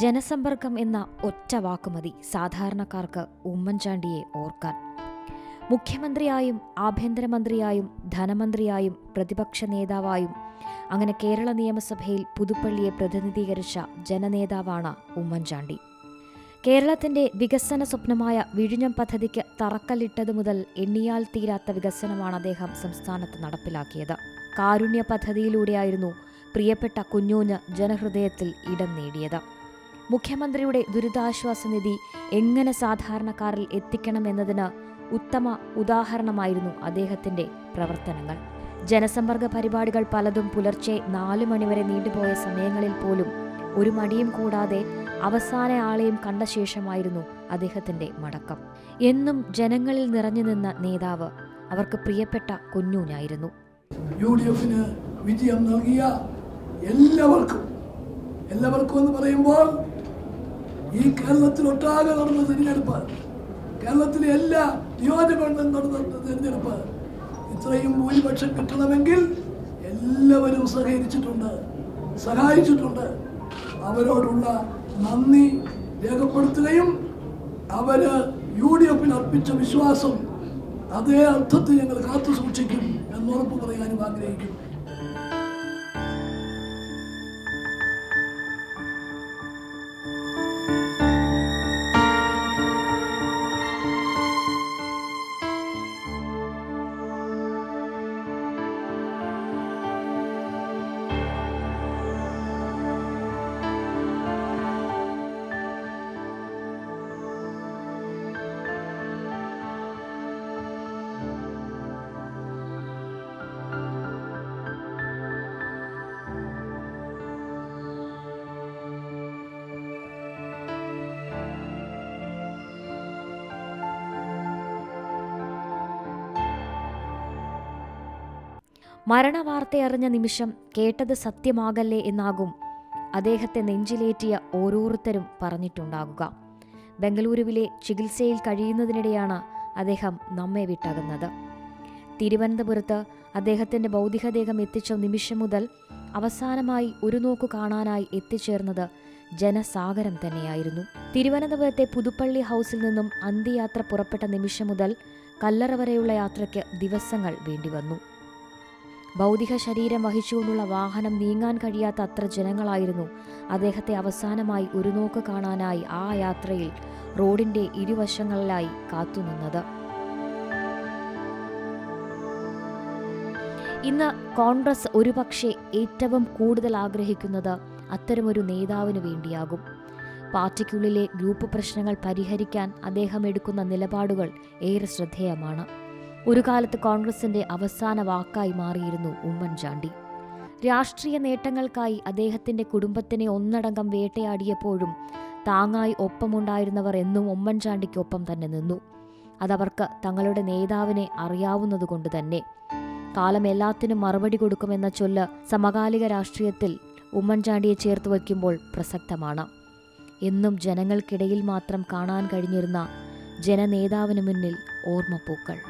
ജനസമ്പർക്കം എന്ന ഒറ്റ വാക്കുമതി സാധാരണക്കാർക്ക് ഉമ്മൻചാണ്ടിയെ ഓർക്കാൻ. മുഖ്യമന്ത്രിയായും ആഭ്യന്തരമന്ത്രിയായും ധനമന്ത്രിയായും പ്രതിപക്ഷ നേതാവായും അങ്ങനെ കേരള നിയമസഭയിൽ പുതുപ്പള്ളിയെ പ്രതിനിധീകരിച്ച ജനനേതാവാണ് ഉമ്മൻചാണ്ടി. കേരളത്തിന്റെ വികസന സ്വപ്നമായ വിഴിഞ്ഞം പദ്ധതിക്ക് തറക്കല്ലിട്ടതു മുതൽ എണ്ണിയാൽ തീരാത്ത വികസനമാണ് അദ്ദേഹം സംസ്ഥാനത്ത് നടപ്പിലാക്കിയത്. കാരുണ്യ പദ്ധതിയിലൂടെയായിരുന്നു പ്രിയപ്പെട്ട കുഞ്ഞൂഞ്ഞ് ജനഹൃദയത്തിൽ ഇടം നേടിയത്. മുഖ്യമന്ത്രിയുടെ ദുരിതാശ്വാസ നിധി എങ്ങനെ സാധാരണക്കാരിൽ എത്തിക്കണമെന്നതിന് ഉത്തമ ഉദാഹരണമായിരുന്നു അദ്ദേഹത്തിന്റെ പ്രവർത്തനങ്ങൾ. ജനസമ്പർക്ക പരിപാടികൾ പലതും പുലർച്ചെ നാലു മണിവരെ നീണ്ടുപോയ സമയങ്ങളിൽ പോലും ഒരു മടിയും കൂടാതെ അവസാന ആളെയും കണ്ട ശേഷമായിരുന്നു അദ്ദേഹത്തിന്റെ മടക്കം. എന്നും ജനങ്ങളിൽ നിറഞ്ഞു നിന്ന നേതാവ് അവർക്ക് പ്രിയപ്പെട്ട കുഞ്ഞൂഞ്ഞായിരുന്നു യു ഡി എഫിന് വിജയം നൽകിയ എല്ലാവർക്കും എല്ലാവർക്കും എന്ന് പറയുമ്പോൾ ഈ കേരളത്തിലൊട്ടാകെ നടന്ന തിരഞ്ഞെടുപ്പ്. കേരളത്തിലെ എല്ലാ നിയോജകമണ്ഡലം നടന്ന തിരഞ്ഞെടുപ്പ്. ഇത്രയും ഭൂരിപക്ഷം കിട്ടണമെങ്കിൽ എല്ലാവരും സഹകരിച്ചിട്ടുണ്ട് സഹായിച്ചിട്ടുണ്ട്. അവരോടുള്ള നന്ദി രേഖപ്പെടുത്തുകയും അവർ യു ഡി എഫിൽ അർപ്പിച്ച വിശ്വാസം അതേ അർത്ഥത്തിൽ ഞങ്ങൾ കാത്തു സൂക്ഷിക്കും എന്നുറപ്പ് പറയാനും ആഗ്രഹിക്കുന്നു. മരണവാർത്തയറിഞ്ഞ നിമിഷം കേട്ടത് സത്യമാകല്ലേ എന്നാകും അദ്ദേഹത്തെ നെഞ്ചിലേറ്റിയ ഓരോരുത്തരും പറഞ്ഞിട്ടുണ്ടാകുക. ബംഗളൂരുവിലെ ചികിത്സയിൽ കഴിയുന്നതിനിടെയാണ് അദ്ദേഹം നമ്മെ വിട്ടകുന്നത്. തിരുവനന്തപുരത്ത് അദ്ദേഹത്തിന്റെ ഭൗതികദേഹം എത്തിച്ച നിമിഷം മുതൽ അവസാനമായി ഒരു നോക്കു കാണാനായി എത്തിച്ചേർന്നത് ജനസാഗരം തന്നെയായിരുന്നു. തിരുവനന്തപുരത്തെ പുതുപ്പള്ളി ഹൗസിൽ നിന്നും അന്ത്യയാത്ര പുറപ്പെട്ട നിമിഷം മുതൽ കല്ലറ വരെയുള്ള യാത്രയ്ക്ക് ദിവസങ്ങൾ വേണ്ടിവന്നു. ഭൗതിക ശരീരം വഹിച്ചുകൊണ്ടുള്ള വാഹനം നീങ്ങാൻ കഴിയാത്ത അത്ര ജനങ്ങളായിരുന്നു. അദ്ദേഹത്തെ അവസാനമായി ഒരു നോക്ക് കാണാനായി ആ യാത്രയിൽ റോഡിന്റെ ഇരുവശങ്ങളിലായി കാത്തുനിന്നത് ഇന്ന് കോൺഗ്രസ് ഒരുപക്ഷെ ഏറ്റവും കൂടുതൽ ആഗ്രഹിക്കുന്നത് അത്തരമൊരു നേതാവിന് വേണ്ടിയാകും. പാർട്ടിക്കുള്ളിലെ ഗ്രൂപ്പ് പ്രശ്നങ്ങൾ പരിഹരിക്കാൻ അദ്ദേഹം എടുക്കുന്ന നിലപാടുകൾ ഏറെ ശ്രദ്ധേയമാണ്. ഒരു കാലത്ത് കോൺഗ്രസിന്റെ അവസാന വാക്കായി മാറിയിരുന്നു ഉമ്മൻചാണ്ടി. രാഷ്ട്രീയ നേട്ടങ്ങൾക്കായി അദ്ദേഹത്തിന്റെ കുടുംബത്തിനെ ഒന്നടങ്കം വേട്ടയാടിയപ്പോഴും താങ്ങായി ഒപ്പമുണ്ടായിരുന്നവർ എന്നും ഉമ്മൻചാണ്ടിക്കൊപ്പം തന്നെ നിന്നു. അതവർക്ക് തങ്ങളുടെ നേതാവിനെ അറിയാവുന്നതുകൊണ്ട് തന്നെ. കാലം എല്ലാത്തിനും മറുപടി കൊടുക്കുമെന്ന ചൊല്ല് സമകാലിക രാഷ്ട്രീയത്തിൽ ഉമ്മൻചാണ്ടിയെ ചേർത്ത് വയ്ക്കുമ്പോൾ പ്രസക്തമാണ്. എന്നും ജനങ്ങൾക്കിടയിൽ മാത്രം കാണാൻ കഴിഞ്ഞിരുന്ന ജനനേതാവിന് മുന്നിൽ ഓർമ്മപ്പൂക്കൾ.